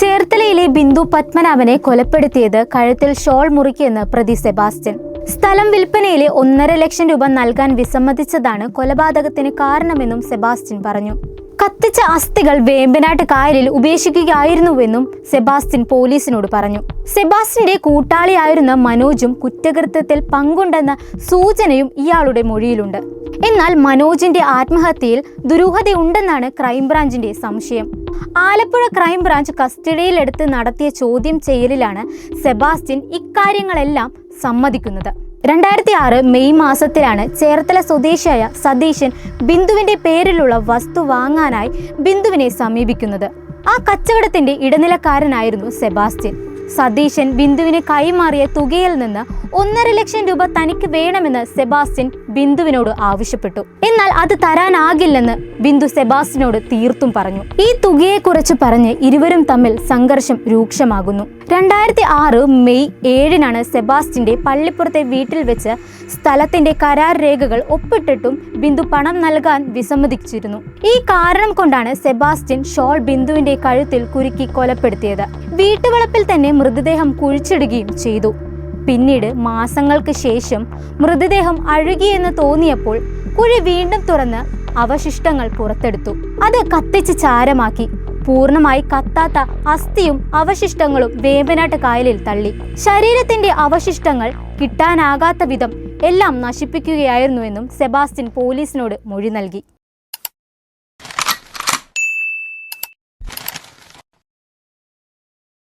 ചേർത്തലയിലെ ബിന്ദു പത്മനാഭനെ കൊലപ്പെടുത്തിയത് കഴുത്തിൽ ഷോൾ മുറിക്കിയെന്ന് പ്രതി സെബാസ്റ്റ്യൻ. സ്ഥലം വിൽപ്പനയിലെ ഒന്നര ലക്ഷം രൂപ നൽകാൻ വിസമ്മതിച്ചതാണ് കൊലപാതകത്തിന് കാരണമെന്നും സെബാസ്റ്റ്യൻ പറഞ്ഞു. കത്തിച്ച അസ്ഥികൾ വേമ്പനാട്ട് കായലിൽ ഉപേക്ഷിക്കുകയായിരുന്നുവെന്നും സെബാസ്റ്റ്യൻ പോലീസിനോട് പറഞ്ഞു. സെബാസ്റ്റ്യന്റെ കൂട്ടാളിയായിരുന്ന മനോജും കുറ്റകൃത്യത്തിൽ പങ്കുണ്ടെന്ന സൂചനയും ഇയാളുടെ മൊഴിയിലുണ്ട്. എന്നാൽ മനോജിന്റെ ആത്മഹത്യയിൽ ദുരൂഹതയുണ്ടെന്നാണ് ക്രൈംബ്രാഞ്ചിന്റെ സംശയം. ആലപ്പുഴ ക്രൈംബ്രാഞ്ച് കസ്റ്റഡിയിലെടുത്ത് നടത്തിയ ചോദ്യം ചെയ്യലിലാണ് സെബാസ്റ്റ്യൻ ഇക്കാര്യങ്ങളെല്ലാം സമ്മതിക്കുന്നത്. രണ്ടായിരത്തി ആറ് മെയ് മാസത്തിലാണ് ചേർത്തല സ്വദേശിയായ സതീശൻ ബിന്ദുവിന്റെ പേരിലുള്ള വസ്തു വാങ്ങാനായി ബിന്ദുവിനെ സമീപിക്കുന്നത്. ആ കച്ചവടത്തിന്റെ ഇടനിലക്കാരനായിരുന്നു സെബാസ്റ്റ്യൻ. സതീശൻ ബിന്ദുവിന് കൈമാറിയ തുകയിൽ നിന്ന് ഒന്നര ലക്ഷം രൂപ തനിക്ക് വേണമെന്ന് സെബാസ്റ്റ്യൻ ബിന്ദുവിനോട് ആവശ്യപ്പെട്ടു. അത് തരാനാകില്ലെന്ന് ബിന്ദു സെബാസ്റ്റിനോട് തീർത്തും പറഞ്ഞു. ഈ തുകയെക്കുറിച്ച് പറഞ്ഞ് ഇരുവരും തമ്മിൽ സംഘർഷം രൂക്ഷമാകുന്നു. രണ്ടായിരത്തി ആറ് മെയ് ഏഴിനാണ് സെബാസ്റ്റിന്റെ പള്ളിപ്പുറത്തെ വീട്ടിൽ വെച്ച് സ്ഥലത്തിന്റെ കരാർ രേഖകൾ ഒപ്പിട്ടിട്ടും ബിന്ദു പണം നൽകാൻ വിസമ്മതിച്ചിരുന്നു. ഈ കാരണം കൊണ്ടാണ് സെബാസ്റ്റ്യൻ ഷോൾ ബിന്ദുവിന്റെ കഴുത്തിൽ കുരുക്കി കൊലപ്പെടുത്തിയത്. വീട്ടുവളപ്പിൽ തന്നെ മൃതദേഹം കുഴിച്ചിടുകയും ചെയ്തു. പിന്നീട് മാസങ്ങൾക്ക് ശേഷം മൃതദേഹം അഴുകിയെന്ന് തോന്നിയപ്പോൾ കുഴി വീണ്ടും തുറന്ന് അവശിഷ്ടങ്ങൾ പുറത്തെടുത്തു. അത് കത്തിച്ച് ചാരമാക്കി. പൂർണമായി കത്താത്ത അസ്ഥിയും അവശിഷ്ടങ്ങളും വേമ്പനാട്ട് കായലിൽ തള്ളി. ശരീരത്തിന്റെ അവശിഷ്ടങ്ങൾ കിട്ടാനാകാത്ത വിധം എല്ലാം നശിപ്പിക്കുകയായിരുന്നുവെന്നും സെബാസ്റ്റ്യൻ പോലീസിനോട് മൊഴി നൽകി.